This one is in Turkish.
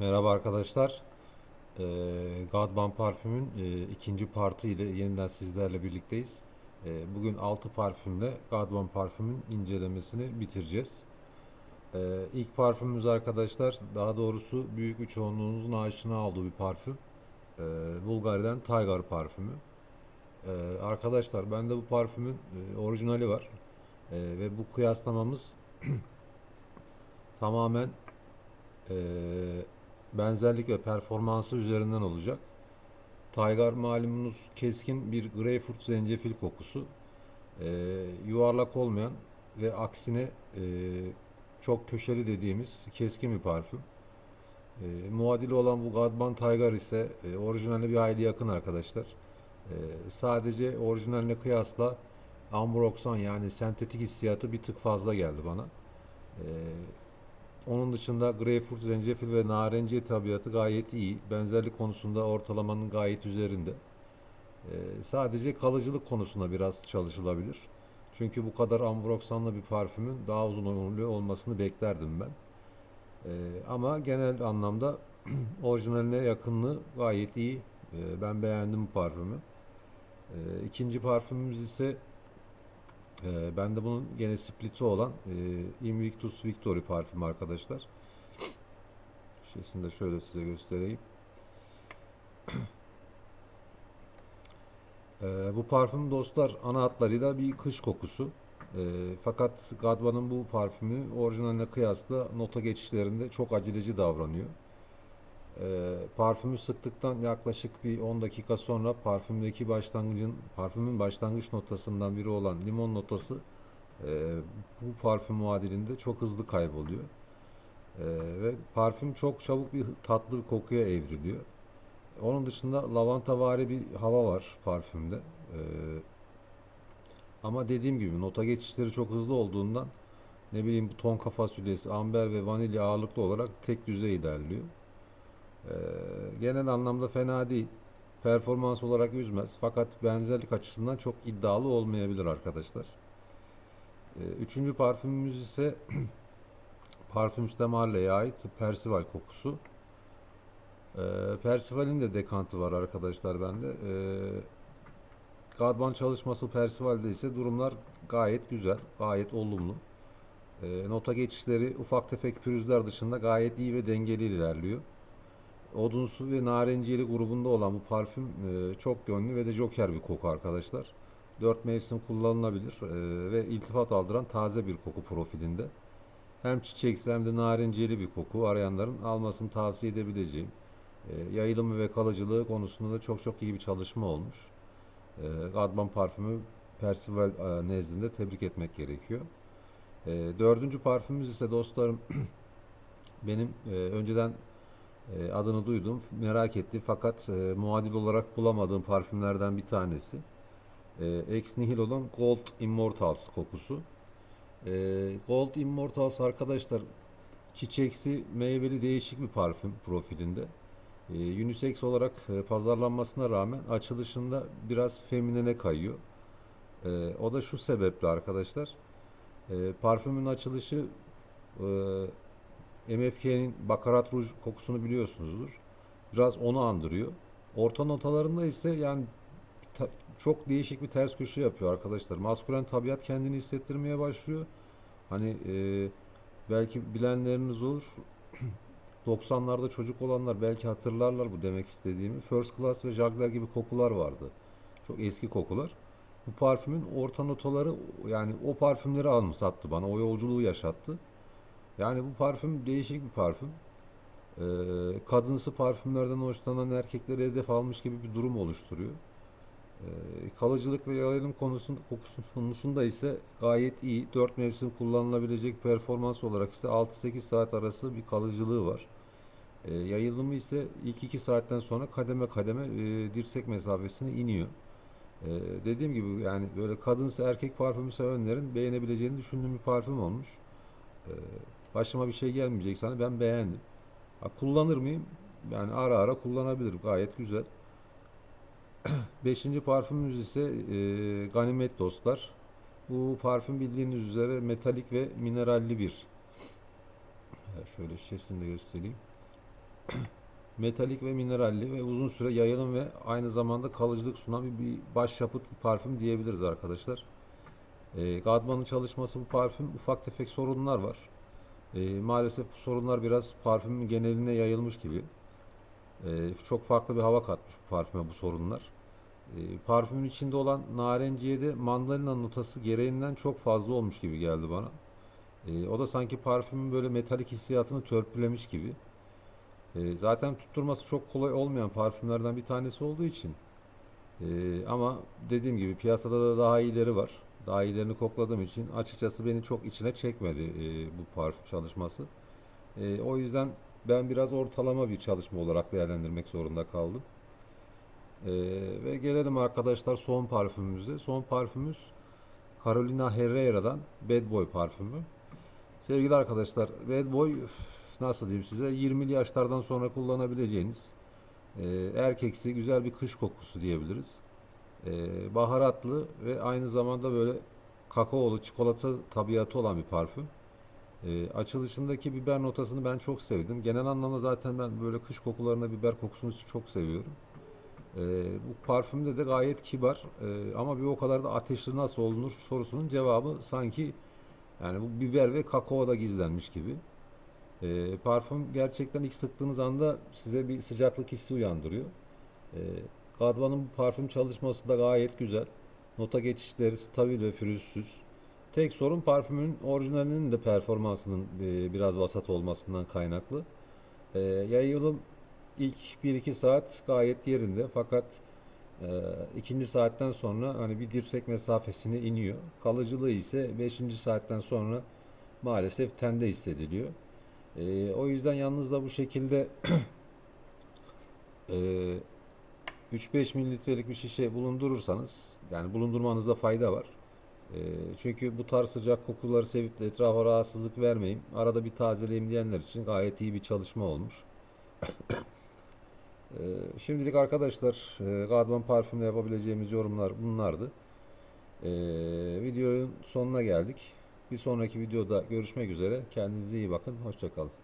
Merhaba arkadaşlar. Ee, Godban parfümün e, ikinci partı ile yeniden sizlerle birlikteyiz. Ee, bugün 6 parfümle Godban parfümün incelemesini bitireceğiz. Ee, ilk parfümümüz arkadaşlar, daha doğrusu büyük bir çoğunluğunuzun aşina olduğu bir parfüm. Ee, Bulgari'den Tiger parfümü. Ee, arkadaşlar bende bu parfümün e, orijinali var. Ve bu kıyaslamamız tamamen eee, benzerlik ve performansı üzerinden olacak. Tiger malumunuz keskin bir greyfurt zencefil kokusu. Eee, yuvarlak olmayan ve aksine eee, çok köşeli dediğimiz keskin bir parfüm. Eee muadili olan bu Gadban Tiger ise e, orijinaline bir hayli yakın arkadaşlar. Eee, sadece orijinaline kıyasla ambroksan yani sentetik hissiyatı bir tık fazla geldi bana. Eee onun dışında greyfurt, zencefil ve narenciye tabiatı gayet iyi. Benzerlik konusunda ortalamanın gayet üzerinde. Ee, sadece kalıcılık konusunda biraz çalışılabilir. Çünkü bu kadar ambroksanlı bir parfümün daha uzun ömürlü olmasını beklerdim ben. Ee, ama genel anlamda orijinaline yakınlığı gayet iyi. Ee, ben beğendim bu parfümü. Ee, ikinci parfümümüz ise ee, ben de bunun gene split'i olan e, Invictus Victory parfümü arkadaşlar. Şişesini de şöyle size göstereyim. Ee, bu parfüm dostlar ana hatlarıyla bir kış kokusu. Ee, fakat Gadban'ın bu parfümü orijinaline kıyasla nota geçişlerinde çok aceleci davranıyor. Ee, parfümü sıktıktan yaklaşık bir 10 dakika sonra parfümdeki başlangıcın parfümün başlangıç notasından biri olan limon notası e, bu parfüm muadilinde çok hızlı kayboluyor. E, ve parfüm çok çabuk bir tatlı bir kokuya evriliyor. Onun dışında lavantavari bir hava var parfümde. E, ama dediğim gibi nota geçişleri çok hızlı olduğundan ne bileyim bu tonka fasulyesi, amber ve vanilya ağırlıklı olarak tek düzey ilerliyor. Ee, genel anlamda fena değil. Performans olarak üzmez. Fakat benzerlik açısından çok iddialı olmayabilir arkadaşlar. Ee, üçüncü parfümümüz ise Parfüm Marley'e ait Persival kokusu. Ee, Persival'in de dekantı var arkadaşlar bende. Ee, Gadban çalışması Persival'de ise durumlar gayet güzel, gayet olumlu. Nota geçişleri ufak tefek pürüzler dışında gayet iyi ve dengeli ilerliyor. Odunsu ve narenciyeli grubunda olan bu parfüm e, çok yönlü ve de joker bir koku arkadaşlar. Dört mevsim kullanılabilir e, ve iltifat aldıran taze bir koku profilinde. Hem çiçeksi hem de narenciyeli bir koku arayanların almasını tavsiye edebileceğim. E, yayılımı ve kalıcılığı konusunda da çok çok iyi bir çalışma olmuş. E, Gadban parfümü Percival e, nezdinde tebrik etmek gerekiyor. E, dördüncü parfümümüz ise dostlarım benim e, önceden e, adını duydum, merak ettim fakat e, muadil olarak bulamadığım parfümlerden bir tanesi. E, Ex Nihilo'dan Gold Immortals kokusu. E, Gold Immortals arkadaşlar çiçeksi, meyveli değişik bir parfüm profilinde. E, unisex olarak e, pazarlanmasına rağmen açılışında biraz feminine kayıyor. E, o da şu sebeple arkadaşlar. E, parfümün açılışı e, MFK'nin Bakarat Rouge kokusunu biliyorsunuzdur. Biraz onu andırıyor. Orta notalarında ise yani çok değişik bir ters köşe yapıyor arkadaşlar. Maskülen tabiat kendini hissettirmeye başlıyor. Hani e, belki bilenleriniz olur. 90'larda çocuk olanlar belki hatırlarlar bu demek istediğimi. First Class ve Jagler gibi kokular vardı. Çok eski kokular. Bu parfümün orta notaları yani o parfümleri almış sattı bana. O yolculuğu yaşattı. Yani bu parfüm değişik bir parfüm. Ee, kadınsı parfümlerden hoşlanan erkekleri hedef almış gibi bir durum oluşturuyor. Ee, kalıcılık ve yayılım konusunda, konusunda ise gayet iyi. 4 mevsim kullanılabilecek performans olarak ise 6-8 saat arası bir kalıcılığı var. Ee, yayılımı ise ilk 2 saatten sonra kademe kademe e, dirsek mesafesine iniyor. Ee, dediğim gibi yani böyle kadınsı erkek parfümü sevenlerin beğenebileceğini düşündüğüm bir parfüm olmuş. Ee, başıma bir şey gelmeyecek sana ben beğendim. Ha, kullanır mıyım? Yani ara ara kullanabilirim. Gayet güzel. Beşinci parfümümüz ise e, Ganimet dostlar. Bu parfüm bildiğiniz üzere metalik ve mineralli bir. Ha, Şöyle şişesini de göstereyim. metalik ve mineralli ve uzun süre yayılım ve aynı zamanda kalıcılık sunan bir, bir başyapıt bir parfüm diyebiliriz arkadaşlar. E, Gadman'ın çalışması bu parfüm ufak tefek sorunlar var. E, maalesef bu sorunlar biraz parfümün geneline yayılmış gibi. E, çok farklı bir hava katmış bu parfüme bu sorunlar. E, parfümün içinde olan narenciye de mandalina notası gereğinden çok fazla olmuş gibi geldi bana. E, o da sanki parfümün böyle metalik hissiyatını törpülemiş gibi. E, zaten tutturması çok kolay olmayan parfümlerden bir tanesi olduğu için. E, ama dediğim gibi piyasada da daha iyileri var. Daha iyilerini kokladığım için açıkçası beni çok içine çekmedi e, bu parfüm çalışması. E, o yüzden ben biraz ortalama bir çalışma olarak değerlendirmek zorunda kaldım. E, ve gelelim arkadaşlar son parfümümüze. Son parfümümüz Carolina Herrera'dan Bad Boy parfümü. Sevgili arkadaşlar, Bad Boy nasıl diyeyim size 20'li yaşlardan sonra kullanabileceğiniz e, erkeksi güzel bir kış kokusu diyebiliriz. E, baharatlı ve aynı zamanda böyle kakaolu çikolata tabiatı olan bir parfüm. E, açılışındaki biber notasını ben çok sevdim. Genel anlamda zaten ben böyle kış kokularında biber kokusunu çok seviyorum. E, bu parfümde de gayet kibar e, ama bir o kadar da ateşli nasıl olunur sorusunun cevabı sanki yani bu biber ve kakao da gizlenmiş gibi. E, parfüm gerçekten ilk sıktığınız anda size bir sıcaklık hissi uyandırıyor. E, Gadvan'ın bu parfüm çalışması da gayet güzel. Nota geçişleri stabil ve pürüzsüz. Tek sorun parfümün orijinalinin de performansının e, biraz vasat olmasından kaynaklı. E, yayılım ilk 1-2 saat gayet yerinde fakat e, ikinci saatten sonra hani bir dirsek mesafesine iniyor. Kalıcılığı ise 5. saatten sonra maalesef tende hissediliyor. O yüzden yalnız da bu şekilde e, 3-5 mililitrelik bir şişe bulundurursanız yani bulundurmanızda fayda var. E, çünkü bu tarz sıcak kokuları sevip de etrafa rahatsızlık vermeyin. Arada bir tazeleyeyim diyenler için gayet iyi bir çalışma olmuş. E, şimdilik arkadaşlar e, Gadman parfümle yapabileceğimiz yorumlar bunlardı. E, videonun sonuna geldik. Bir sonraki videoda görüşmek üzere. Kendinize iyi bakın. Hoşçakalın.